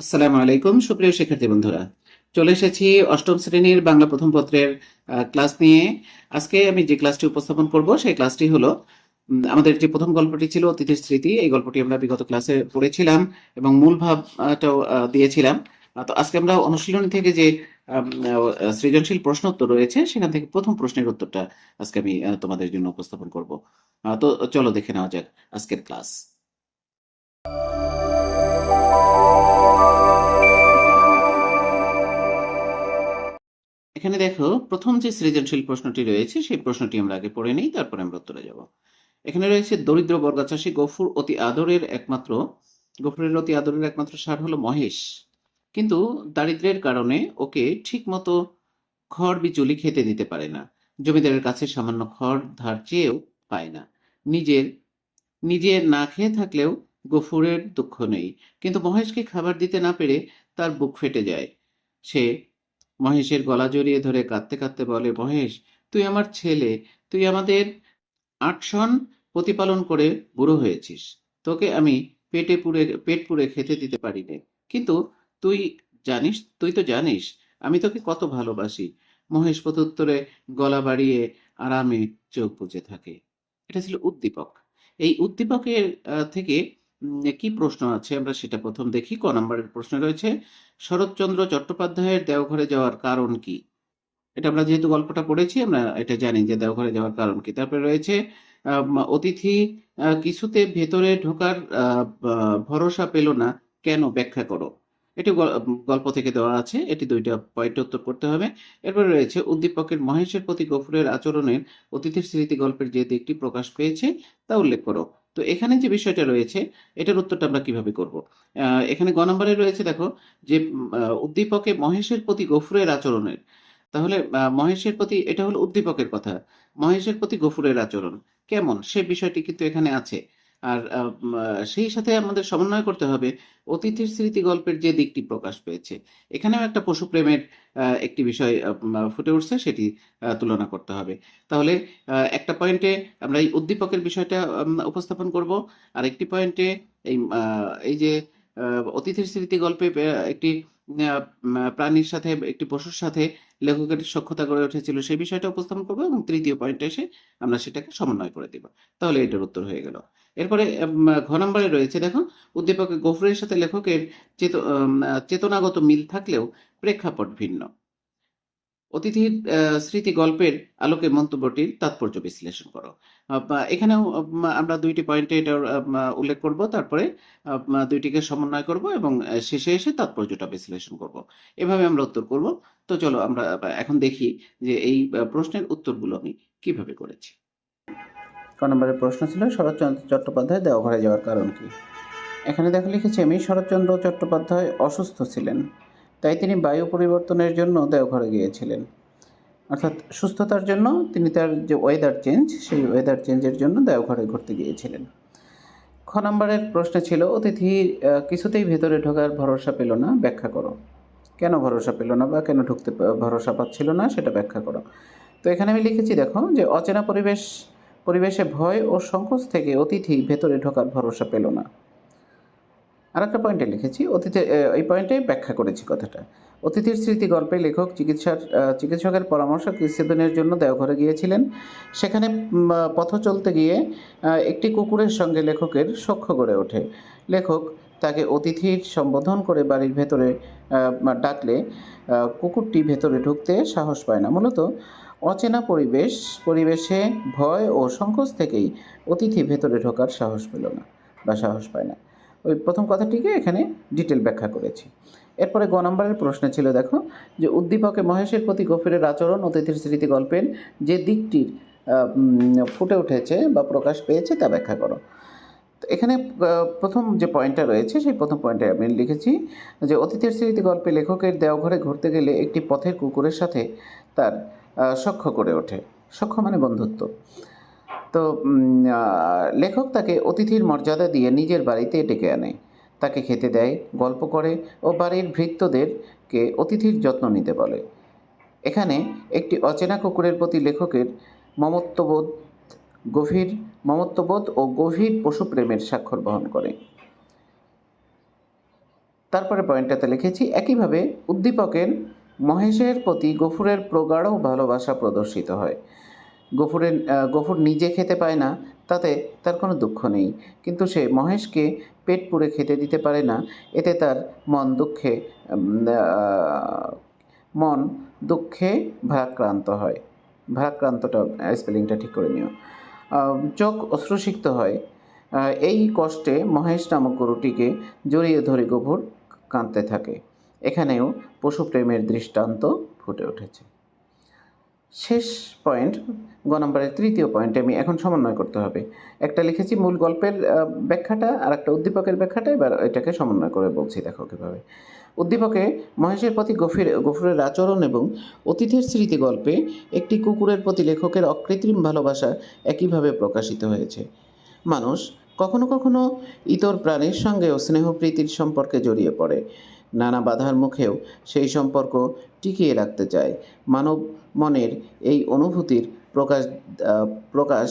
আসসালামু আলাইকুম, সুপ্রিয় শিক্ষার্থী বন্ধুরা। চলে এসেছি অষ্টম শ্রেণির বাংলা প্রথম পত্রের ক্লাস নিয়ে। আজকে আমি যে ক্লাসটি উপস্থাপন করব, সেই ক্লাসটি হলো আমাদের যে প্রথম গল্পটি ছিল, অতীতের স্মৃতি, এই গল্পটি আমরা বিগত ক্লাসে পড়েছিলাম এবং মূল ভাবটাও দিয়েছিলাম। তো আজকে আমরা অনুশীলনী থেকে যে সৃজনশীল প্রশ্ন উত্তর রয়েছে, সেখান থেকে প্রথম প্রশ্নের উত্তরটা আজকে আমি তোমাদের জন্য উপস্থাপন করব। তো চলো দেখে নেওয়া যাক আজকের ক্লাস। এখানে দেখো, প্রথম যে সৃজনশীল প্রশ্নটি রয়েছে, সেই প্রশ্নটি আমরা আগে পড়ে নিই, তারপরে আমরা উত্তরে যাব। এখানে রয়েছে, দরিদ্র বর্গাচাষী গফুর অতি আদরের একমাত্র, গফুরের অতি আদরের একমাত্র সার হলো মহেশ। কিন্তু দারিদ্র্যের কারণে ওকে ঠিক মতো খড় বিচুলি খেতে দিতে পারে না। জমিদারের কাছে সামান্য খড় ধার চেয়েও পায় না। নিজের, নিজে না খেয়ে থাকলেও গফুরের দুঃখ নেই। কিন্তু মহেশকে খাবার দিতে না পেরে তার বুক ফেটে যায়। সে মহেশের গলা জড়িয়ে ধরে কাঁদতে কাঁদতে বলে, মহেশ, তুই আমার ছেলে। তুই আমাদের আটশন প্রতিপালন করে বুড়ো হয়েছিস। তোকে আমি পেটে পুড়ে, পেট পুড়ে খেতে দিতে পারি নে। কিন্তু তুই জানিস, তুই তো জানিস, আমি তোকে কত ভালোবাসি মহেশ প্রত্যুত্তরে গলা বাড়িয়ে আরামে চোখ বুজে থাকে। এটা ছিল উদ্দীপক। এই উদ্দীপকের থেকে কি প্রশ্ন আছে, আমরা সেটা প্রথম দেখি। ক নম্বরের প্রশ্ন রয়েছে, শরৎচন্দ্র চট্টোপাধ্যায়ের দেওঘরে যাওয়ার কারণ কি? এটা আমরা যেহেতু গল্পটা পড়েছি, আমরা এটা জানি যে দেওঘরে যাওয়ার কারণ কি। তারপরে রয়েছে অতিথি কিছুতে ভেতরে ঢোকার ভরসা পেল না, কেন ব্যাখ্যা করো? এটি গল- গল্প থেকে দেওয়া আছে, এটি দুইটা পয়েন্ট উত্তর করতে হবে। এরপরে রয়েছে, উদ্দীপকের মহেশের প্রতি গফুরের আচরণের অতিথির স্মৃতি গল্পের যে দিকটি প্রকাশ পেয়েছে, তা উল্লেখ করো। তো এখানে যে বিষয়টা রয়েছে, এটার উত্তরটা আমরা কীভাবে করব? এখানে গ নম্বরে রয়েছে দেখো যে উদ্দীপকে মহেশের প্রতি গফুরের আচরণের। তাহলে মহেশের প্রতি, এটা হলো উদ্দীপকের কথা। মহেশের প্রতি গফুরের আচরণ। কেমন? সে বিষয়টি কিন্তু এখানে আছে। আর সেই সাথে আমাদের সমন্বয় করতে হবে অতিথির স্মৃতি গল্পের যে দিকটি প্রকাশ পেয়েছে। এখানেও একটা পশুপ্রেমের একটি বিষয় ফুটে উঠছে, সেটি তুলনা করতে হবে। তাহলে একটা পয়েন্টে আমরা এই উদ্দীপকের বিষয়টা উপস্থাপন করব। আর একটি পয়েন্টে এই এই যে অতিথির স্মৃতি গল্পে একটি প্রাণীর সাথে, একটি পশুর সাথে লেখকের সক্ষতা গড়ে উঠেছিল। সেই বিষয়টা উপস্থাপন করব এবং তৃতীয় পয়েন্টে এসে আমরা সেটাকে সমন্বয় করে দিব। তাহলে এটার উত্তর হয়ে গেল। এরপরে ঘ নম্বরে রয়েছে, দেখো উদ্দীপকের গফুরের সাথে লেখকের চেত চেতনাগত মিল থাকলেও প্রেক্ষাপট ভিন্ন। অতিথির স্মৃতি গল্পের আলোকে মন্তব্যটির তাৎপর্য বিশ্লেষণ করো। এখানেও আমরা দুইটি পয়েন্টে এটার উল্লেখ করব, তারপরে দুইটিকে সমন্বয় করব এবং শেষে এসে তাৎপর্যটা বিশ্লেষণ করব। এভাবে আমরা উত্তর করব। তো চলো আমরা এখন দেখি যে এই প্রশ্নের উত্তরগুলো আমি কীভাবে করেছি। ক নম্বরের প্রশ্ন ছিল, শরৎচন্দ্র চট্টোপাধ্যায় দেওঘরে যাওয়ার কারণ কি? এখানে দেখো, লিখেছি আমি, শরৎচন্দ্র চট্টোপাধ্যায় অসুস্থ ছিলেন। তাই তিনি বায়ু পরিবর্তনের জন্য দেওঘরে গিয়েছিলেন। অর্থাৎ সুস্থতার জন্য তিনি তার যে ওয়েদার চেঞ্জ সেই ওয়েদার চেঞ্জের জন্য দেওঘরে ঘুরতে গিয়েছিলেন। খ নম্বরের প্রশ্ন ছিল, অতিথি কিছুতেই ভেতরে ঢোকার ভরসা পেল না, ব্যাখ্যা করো। কেন ভরসা পেল না বা কেন ঢুকতে ভরসা পাচ্ছিল না, সেটা ব্যাখ্যা করো। তো এখানে আমি লিখেছি, দেখো, যে অচেনা পরিবেশ, পরিবেশে ভয় ও সংকোচ থেকে অতিথি ভেতরে ঢোকার ভরসা পেল না। আর একটা পয়েন্টে লিখেছি, অতীতে এই পয়েন্টে ব্যাখ্যা করেছি কথাটা। অতিথির স্মৃতি গল্পে লেখক, চিকিৎসার চিকিৎসকের পরামর্শ কিছুদিনের জন্য দেওঘরে গিয়েছিলেন। সেখানে পথ চলতে গিয়ে একটি কুকুরের সঙ্গে লেখকের সখ্য গড়ে ওঠে। লেখক তাকে অতিথির সম্বোধন করে বাড়ির ভেতরে ডাকলে কুকুরটি ভেতরে ঢুকতে সাহস পায় না। মূলত অচেনা পরিবেশ, পরিবেশে ভয় ও সংকোচ থেকেই অতিথি ভেতরে ঢোকার সাহস পেল না বা সাহস পায় না। ওই প্রথম কথাটিকে এখানে ডিটেল ব্যাখ্যা করেছি। এরপরে গ নম্বরের প্রশ্ন ছিল, দেখো, যে উদ্দীপকে মহেশের প্রতি গফিরের আচরণ অতিথির স্মৃতি গল্পের যে দিকটির ফুটে উঠেছে বা প্রকাশ পেয়েছে তা ব্যাখ্যা করো। এখানে প্রথম যে পয়েন্টটা রয়েছে, সেই প্রথম পয়েন্টে আমি লিখেছি যে অতিথির স্মৃতি গল্পে লেখকের দেওঘরে ঘুরতে গেলে একটি পথের কুকুরের সাথে তার সখ্য করে ওঠে। সখ্য মানে বন্ধুত্ব। তো লেখক তাকে অতিথির মর্যাদা দিয়ে নিজের বাড়িতে ডেকে আনে। তাকে খেতে দেয়, গল্প করে ও বাড়ির ভৃত্যদেরকে অতিথির যত্ন নিতে বলে। এখানে একটি অচেনা কুকুরের প্রতি লেখকের মমত্ববোধ গভীর, মমত্ববোধ ও গভীর পশুপ্রেমের স্বাক্ষর বহন করে। তারপরে পয়েন্টটাতে লিখেছি, একইভাবে উদ্দীপকের মহেশের প্রতি গফুরের প্রগাঢ় ভালোবাসা প্রদর্শিত হয়। গফুরের গফুর নিজে খেতে পায় না, তাতে তার কোনো দুঃখ নেই। কিন্তু সে মহেশকে পেট পুড়ে খেতে দিতে পারে না, এতে তার মন দুঃখে মন দুঃখে ভারাক্রান্ত হয়। ভারাক্রান্তটা স্পেলিংটা ঠিক করে নিও। চোখ অশ্রুসিক্ত হয়। এই কষ্টে মহেশ নামক গরুটিকে জড়িয়ে ধরে গভুর কাঁদতে থাকে। এখানেও পশুপ্রেমের দৃষ্টান্ত ফুটে উঠেছে। শেষ পয়েন্ট গ নম্বরের তৃতীয় পয়েন্টে আমি এখন সমন্বয় করতে হবে। একটা লিখেছি মূল গল্পের ব্যাখ্যাটা আর একটা উদ্দীপকের ব্যাখ্যাটা, এবার এটাকে সমন্বয় করে বলছি দেখো কীভাবে। উদ্দীপকে মহেশের প্রতি গফির, গফুরের আচরণ এবং অতীতের স্মৃতি গল্পে একটি কুকুরের প্রতি লেখকের অকৃত্রিম ভালোবাসা একইভাবে প্রকাশিত হয়েছে। মানুষ কখনো কখনো ইতর প্রাণীর সঙ্গেও স্নেহপ্রীতির সম্পর্কে জড়িয়ে পড়ে। নানা বাধার মুখেও সেই সম্পর্ক টিকিয়ে রাখতে চায়। মানব মনের এই অনুভূতির প্রকাশ প্রকাশ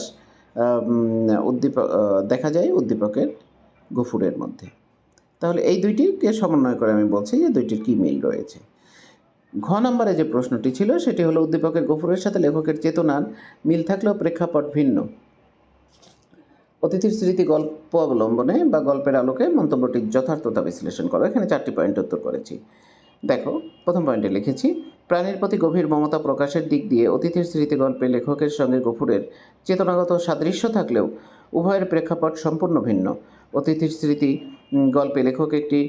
উদ্দীপক দেখা যায় উদ্দীপকের গফুরের মধ্যে। তাহলে এই দুইটিকে সমন্বয় করে আমি বলছি যে দুইটির কী মিল রয়েছে। ঘ নম্বরে যে প্রশ্নটি ছিল সেটি হলো উদ্দীপকের গফুরের সাথে লেখকের চেতনার মিল থাকলেও প্রেক্ষাপট ভিন্ন। অতিথির স্মৃতি গল্প অবলম্বনে বা গল্পের আলোকে মন্তব্যটির যথার্থতা বিশ্লেষণ করো। এখানে চারটি পয়েন্ট উত্তর করেছি। দেখো, প্রথম পয়েন্টে লিখেছি, প্রাণীর প্রতি গভীর মমতা প্রকাশের দিক দিয়ে অতিথির স্মৃতি গল্পে লেখকের সঙ্গে গফুরের চেতনাগত সাদৃশ্য থাকলেও উভয়ের প্রেক্ষাপট সম্পূর্ণ ভিন্ন। অতিথির স্মৃতি গল্পে লেখক একটি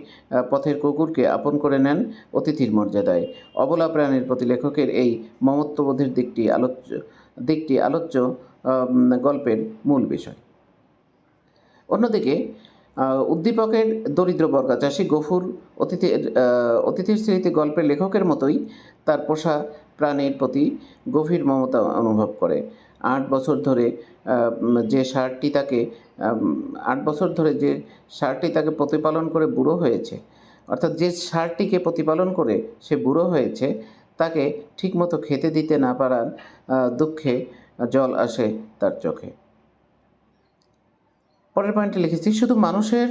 পথের কুকুরকে আপন করে নেন অতিথির মর্যাদায়। অবলা প্রাণীর প্রতি লেখকের এই মমত্ববোধের দিকটি আলোচ্য দিকটি আলোচ্য গল্পের মূল বিষয়। অন্যদিকে উদ্দীপকের দরিদ্র বর্গাচাষী গফুর অতিথির অতিথির স্মৃতি গল্পের লেখকের মতোই তার পোষা প্রাণীর প্রতি গভীর মমতা অনুভব করে। আট বছর ধরে যে ষাঁড়টি তাকে আট বছর ধরে যে ষাঁড়টি তাকে প্রতিপালন করে বুড়ো হয়েছে, অর্থাৎ যে ষাঁড়টিকে প্রতিপালন করে সে বুড়ো হয়েছে, তাকে ঠিকমতো খেতে দিতে না পারার দুঃখে জল আসে তার চোখে। পরের পয়েন্টে লিখেছি, শুধু মানুষের,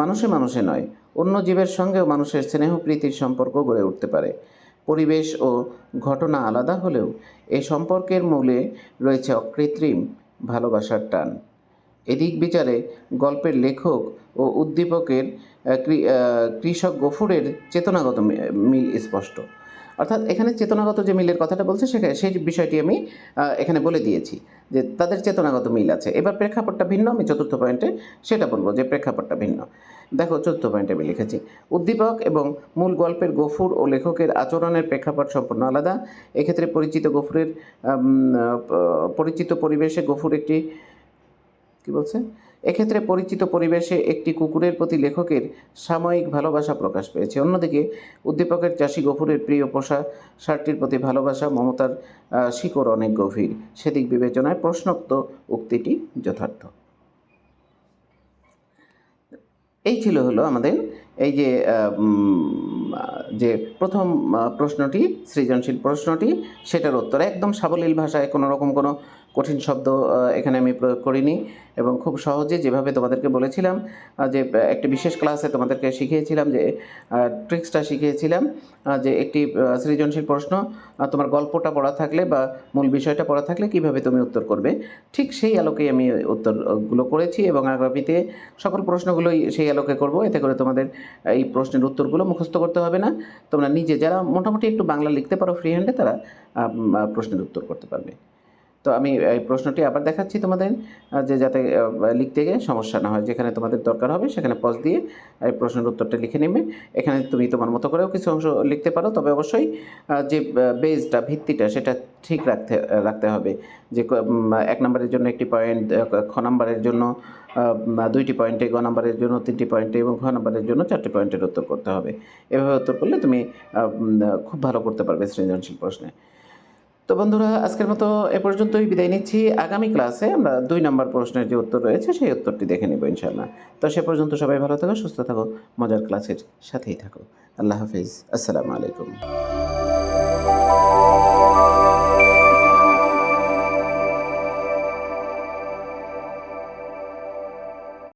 মানুষে মানুষে নয়, অন্য জীবের সঙ্গেও মানুষের স্নেহ প্রীতির সম্পর্ক গড়ে উঠতে পারে। পরিবেশ ও ঘটনা আলাদা হলেও এই সম্পর্কের মূলে রয়েছে অকৃত্রিম ভালোবাসার টান। এদিক বিচারে গল্পের লেখক ও উদ্দীপকের কৃষক গফুরের চেতনাগত মিল স্পষ্ট। অর্থাৎ এখানে চেতনাগত যে মিলের কথাটা বলছে সেখানে সেই বিষয়টি আমি এখানে বলে দিয়েছি যে তাদের চেতনাগত মিল আছে। এবার প্রেক্ষাপটটা ভিন্ন আমি চতুর্থ পয়েন্টে সেটা বলব যে প্রেক্ষাপটটা ভিন্ন। দেখো চতুর্থ পয়েন্টে আমি লিখেছি উদ্দীপক এবং মূল গল্পের গফুর ও লেখকের আচরণের প্রেক্ষাপট সম্পূর্ণ আলাদা। এক্ষেত্রে পরিচিত গফুরের পরিচিত পরিবেশে গফুর একটি কি বলছে? এক্ষেত্রে পরিচিত পরিবেশে একটি কুকুরের প্রতি লেখকের সাময়িক ভালোবাসা প্রকাশ পেয়েছে। অন্যদিকে, উদ্দীপকের চাষি গফুরের প্রিয় পোষা ষাটটির প্রতি ভালোবাসা, মমতার শিকড় অনেক গভীর। সেদিক বিবেচনায় প্রশ্নোক্ত উক্তিটি যথার্থ। এই ছিল হলো আমাদের এই যে যে প্রথম প্রশ্নটি, সৃজনশীল প্রশ্নটি, সেটার উত্তর। একদম সাবলীল ভাষায় কোনো রকম কোনো কঠিন শব্দ এখানে আমি প্রয়োগ করিনি এবং খুব সহজে যেভাবে তোমাদেরকে বলেছিলাম যে একটি বিশেষ ক্লাসে তোমাদেরকে শিখিয়েছিলাম যে ট্রিক্সটা শিখিয়েছিলাম যে একটি সৃজনশীল প্রশ্ন তোমার গল্পটা পড়া থাকলে বা মূল বিষয়টা পড়া থাকলে কীভাবে তুমি উত্তর করবে? ঠিক সেই আলোকেই আমি উত্তরগুলো করেছি এবং আগামীতে সকল প্রশ্নগুলোই সেই আলোকে করব। এতে করে তোমাদের এই প্রশ্নের উত্তরগুলো মুখস্থ করতে হবে না। তোমরা নিজে যারা মোটামুটি একটু বাংলা লিখতে পারো ফ্রি হ্যান্ডে তারা প্রশ্নের উত্তর করতে পারবে। তো আমি এই প্রশ্নটি আবার দেখাচ্ছি তোমাদের যে যাতে লিখতে গিয়ে সমস্যা না হয়। যেখানে তোমাদের দরকার হবে সেখানে পজ দিয়ে এই প্রশ্নের উত্তরটা লিখে নেবে। এখানে তুমি তোমার মতো করেও কিছু অংশ লিখতে পারো, তবে অবশ্যই যে বেজটা ভিত্তিটা সেটা ঠিক রাখতে রাখতে হবে। যে এক নম্বরের জন্য একটি পয়েন্ট খ নম্বরের জন্য দুইটি পয়েন্টে গ নম্বরের জন্য তিনটি পয়েন্টে এবং ঘ নম্বরের জন্য চারটি পয়েন্টের উত্তর করতে হবে। এভাবে উত্তর করলে তুমি খুব ভালো করতে পারবে সৃজনশীল প্রশ্নে। তো বন্ধুরা, আজকের মতো এ পর্যন্তই বিদায় নিচ্ছি। আগামী ক্লাসে আমরা দুই নম্বর প্রশ্নের যে উত্তর রয়েছে, সেই উত্তরটি দেখে নেব ইনশাল্লাহ তো সে পর্যন্ত সবাই ভালো থাকো, সুস্থ থাকো, মজার ক্লাসের সাথেই থাকো। আল্লাহ হাফিজ। আসসালামু আলাইকুম।